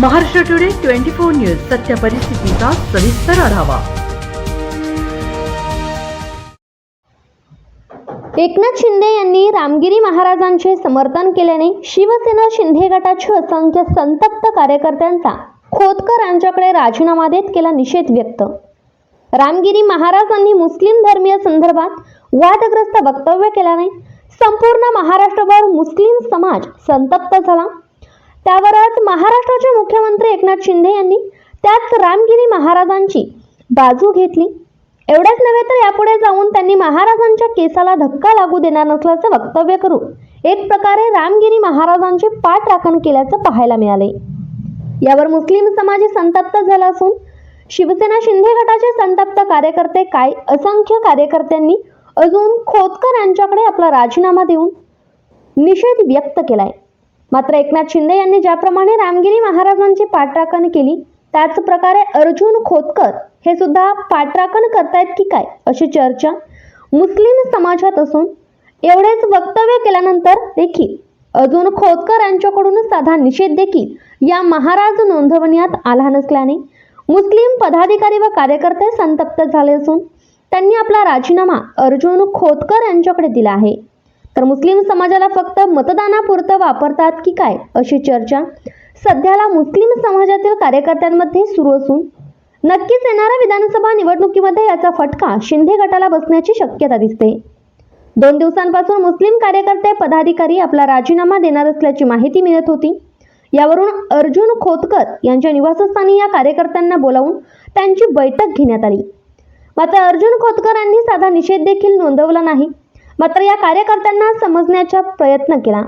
Maharashtra today twenty four news सत्य परिस्थितीचा सविस्तर आढावा. एकनाथ शिंदे यांनी रामगिरी महाराजांचे समर्थन केल्याने शिवसेना शिंदे गटाचे असंख्य संतप्त कार्यकर्त्यांचा खोतकर यांच्याकडे राजीनामा देत केला निषेध व्यक्त. रामगिरी महाराजांनी मुस्लिम धर्मीय संदर्भात वादग्रस्त वक्तव्य केल्याने संपूर्ण महाराष्ट्रभर मुस्लिम समाज संतप्त झाला. त्यावरच महाराष्ट्राचे मुख्यमंत्री एकनाथ शिंदे यांनी त्याच रामगिरी महाराजांची बाजू घेतली. एवढ्याच नव्हे तर यापुढे जाऊन त्यांनी महाराजांच्या केसाला धक्का लागू देणार नसल्याचं वक्तव्य करून एक प्रकारे रामगिरी महाराजांचे पाठ राखण केल्याचं पाहायला मिळाले. यावर मुस्लिम समाज संतप्त झाला असून शिवसेना शिंदे गटाचे संतप्त कार्यकर्ते काय असंख्य कार्यकर्त्यांनी अजून खोतकर यांच्याकडे आपला राजीनामा देऊन निषेध व्यक्त केलाय. मात्र एकनाथ शिंदे यांनी ज्याप्रमाणे रामगिरी महाराजांची पाठराखण केली त्याच प्रकारे अर्जुन खोतकर हे सुद्धा पाठराखण करतायत की काय अशी चर्चा मुस्लिम समाजात असून एवढेच वक्तव्य केल्यानंतर देखील अर्जुन खोतकर यांच्याकडून साधा निषेध देखील या महाराज नोंदवण्यात आला नसल्याने मुस्लिम पदाधिकारी व कार्यकर्ते संतप्त झाले असून त्यांनी आपला राजीनामा अर्जुन खोतकर यांच्याकडे दिला आहे. तर मुस्लिम समाजाला फक्त मतदानापुरतं वापरतात की काय अशी चर्चा सध्याला मुस्लिम समाजातील कार्यकर्त्यांमध्ये सुरू असून नक्कीच येणाऱ्या विधानसभा निवडणुकीमध्ये याचा फटका शिंदे गटाला बसण्याची शक्यता दिसते. दोन दिवसांपासून मुस्लिम कार्यकर्ते पदाधिकारी आपला राजीनामा देणार असल्याची माहिती मिळत होती. यावरून अर्जुन खोतकर यांच्या निवासस्थानी या कार्यकर्त्यांना बोलावून त्यांची बैठक घेण्यात आली. मात्र अर्जुन खोतकर यांनी साधा निषेध देखील नोंदवला नाही. मात्र या कार्यकर्त्यांना समजण्याचा प्रयत्न केला.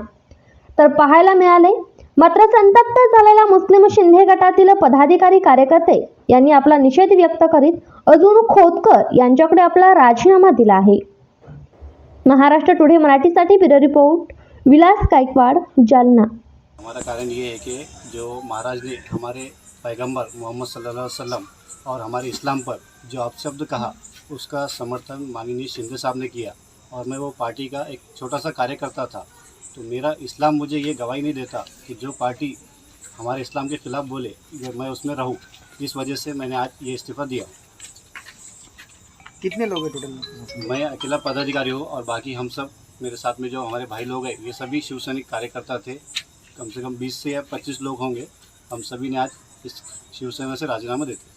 तर पाहायला मिळाले मात्र संतप्त झालेल्या मुस्लिम शिंदे गटातील पदाधिकारी कार्यकर्ते यांनी आपला निषेध व्यक्त करीत अजून खोतकर यांच्याकडे आपला राजीनामा दिला आहे. महाराष्ट्र टुडे मराठीसाठी ब्युरो रिपोर्ट विलास गायकवाड जालना. हमारा कारण ये है कि जो महाराज ने हमारे पैगंबर मोहम्मद सल्लल्लाहु अलैहि वसल्लम और हमारे इस्लाम पर जो अपशब्द कहा उसका समर्थन माननीय शिंदे साहब ने किया। और मैं वो पार्टी का एक छोटा सा कार्यकर्ता था। तो मेरा इस्लाम मुझे ये गवाही नहीं देता कि जो पार्टी हमारे इस्लाम के खिलाफ बोले ये मैं उसमें रहूँ। इस वजह से मैंने आज ये इस्तीफ़ा दिया। कितने लोग हैं टोटल मैं अकेला पदाधिकारी हूँ और बाकी हम सब मेरे साथ में जो हमारे भाई लोग हैं ये सभी शिव सैनिक कार्यकर्ता थे। कम से कम 20 से या 25 लोग होंगे। हम सभी ने आज इस शिवसेना से राजीनामा देते